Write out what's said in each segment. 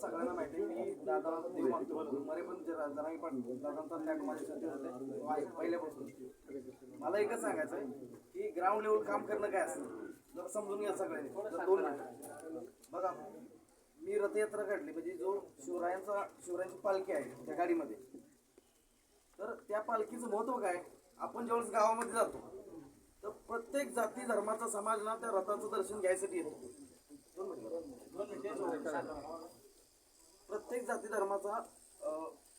सगळ्यांना माहिती आहे. मी दादा ते मानतो मरे पण जरा जरा पण दादांचा टॅग माझ्यासाठी होते. पहिल्यापासून. मला एकच सांगायचं आहे की ग्राउंड लेवल काम करणं काय असतं? जर समजून घ्या सगळ्यांनी. दोन बघा मी रथयात्रा काढली म्हणजे जो शिवरायांचा शिवरायांची पालखी आहे त्या गाडीमध्ये. तर त्या पालखीचं महत्त्व काय? आपण ज्यावेळेस गावामध्ये जातो तर प्रत्येक जाती धर्माचा समाज ना त्या रथाचं दर्शन घ्यायसाठी येतो. दोन जाती धर्माचा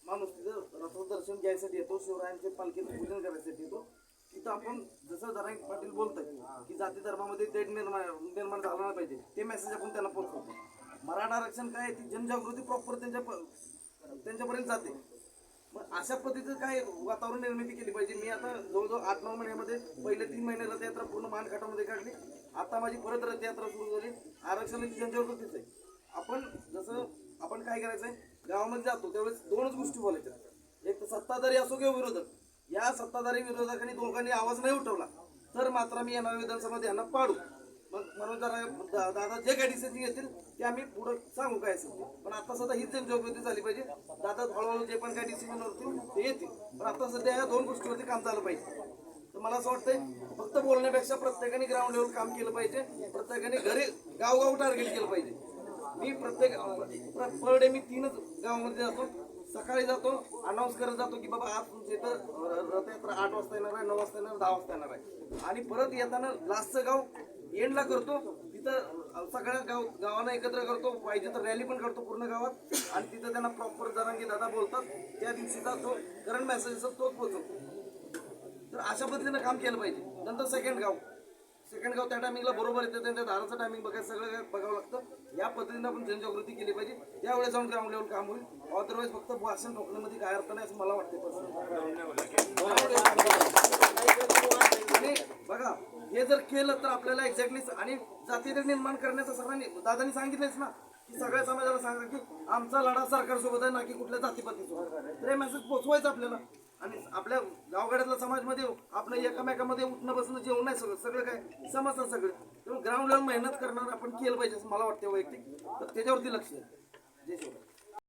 माणूस तिथं रथाचं दर्शन घ्यायसाठी येतो शिवरायांचे पालखीचं पूजन करायसाठी येतो. तिथं आपण जसं जरा पाटील बोलतात की जाती धर्मामध्ये तेढ निर्माण निर्माण झाला नाही पाहिजे. ते मेसेज आपण त्यांना पोहोचवतो. मराठा आरक्षण काय आहे? ती जनजागृती प्रॉपर त्यांच्या त्यांच्यापर्यंत जाते. मग अशा पद्धतीचं काय वातावरण निर्मिती केली पाहिजे? मी आता जवळजवळ आठ नऊ महिन्यामध्ये पहिले तीन महिने रथयात्रा पूर्ण मानखाटामध्ये काढली. आता माझी परत रथयात्रा सुरू झाली. आरक्षणाची जनजागृतीच आहे. आपण जसं आपण काय करायचं आहे गावामध्ये जातो त्यावेळेस दोनच गोष्टी बोलायच्या एक तर सत्ताधारी असो किंवा विरोधक या सत्ताधारी विरोधकांनी दोघांनी आवाज नाही उठवला तर मात्र आम्ही येणार विधानसभा यांना पाडू. मग म्हणून जरा दा- दादा जे काही डिसिजन घेतील ते आम्ही पुढं सांगू काय असेल पण आता सध्या हीच जनजागृती झाली पाहिजे. दादा हळूहळू जे पण काय डिसिजन होतील ते येतील. पण आता सध्या या दोन गोष्टीवरती काम झालं पाहिजे. तर मला असं वाटतंय फक्त बोलण्यापेक्षा प्रत्येकाने ग्राउंड लेवल काम केलं पाहिजे. प्रत्येकाने घरी गावगाव टार्गेट केलं पाहिजे. मी प्रत्येक पर डे मी तीनच गावामध्ये जातो. सकाळी जातो अनाऊन्स करत जातो की बाबा आज तुमच्या इथं रथयात्रा आठ वाजता येणार आहे नऊ वाजता येणार दहा वाजता येणार आहे. आणि परत येताना लास्टचं गाव एंडला करतो. तिथं सगळ्या गाव गावांना एकत्र करतो. पाहिजे तर रॅली पण करतो पूर्ण गावात. आणि तिथं त्यांना प्रॉपर जरांगी दादा बोलतात. त्या दिवशीचा तो करंट मेसेज तोच पोहोचवतो तर अशा पद्धतीनं काम केलं पाहिजे. नंतर सेकंड गाव. सेकंड गाव त्या टायमिंगला बरोबर येतं त्यांच्या दाराचं टायमिंग बघायचं सगळं बघावं लागतं. या पद्धतीनं आपण जनजागृती केली पाहिजे. त्यावेळेस जाऊन ग्राउंड लेवल काम होईल. अदरवाईज फक्त भाषण ठोकण्यामध्ये काय अर्थ नाही असं मला वाटतं बघा हे जर केलं तर आपल्याला एक्झॅक्टली आणि जातीय निर्माण करण्याचं सर्वांनी दादानी सांगितलंच ना की सगळ्या समाजाला सांगा की आमचा लढा सरकारसोबत आहे ना की कुठल्या जातीपातीसोबत. तर हे मेसेज पोचवायचं आपल्याला. आणि आपल्या गावगाड्यातल्या समाजमध्ये आपलं एकामेकामध्ये उठणं बसणं जेवण नाही सगळं सगळं काय? समजतं सगळं. त्यामुळे ग्राउंड लेवल मेहनत करणार आपण केलं पाहिजे असं मला वाटतं वैयक्तिक. तर त्याच्यावरती लक्ष द्या. जय शिवराय.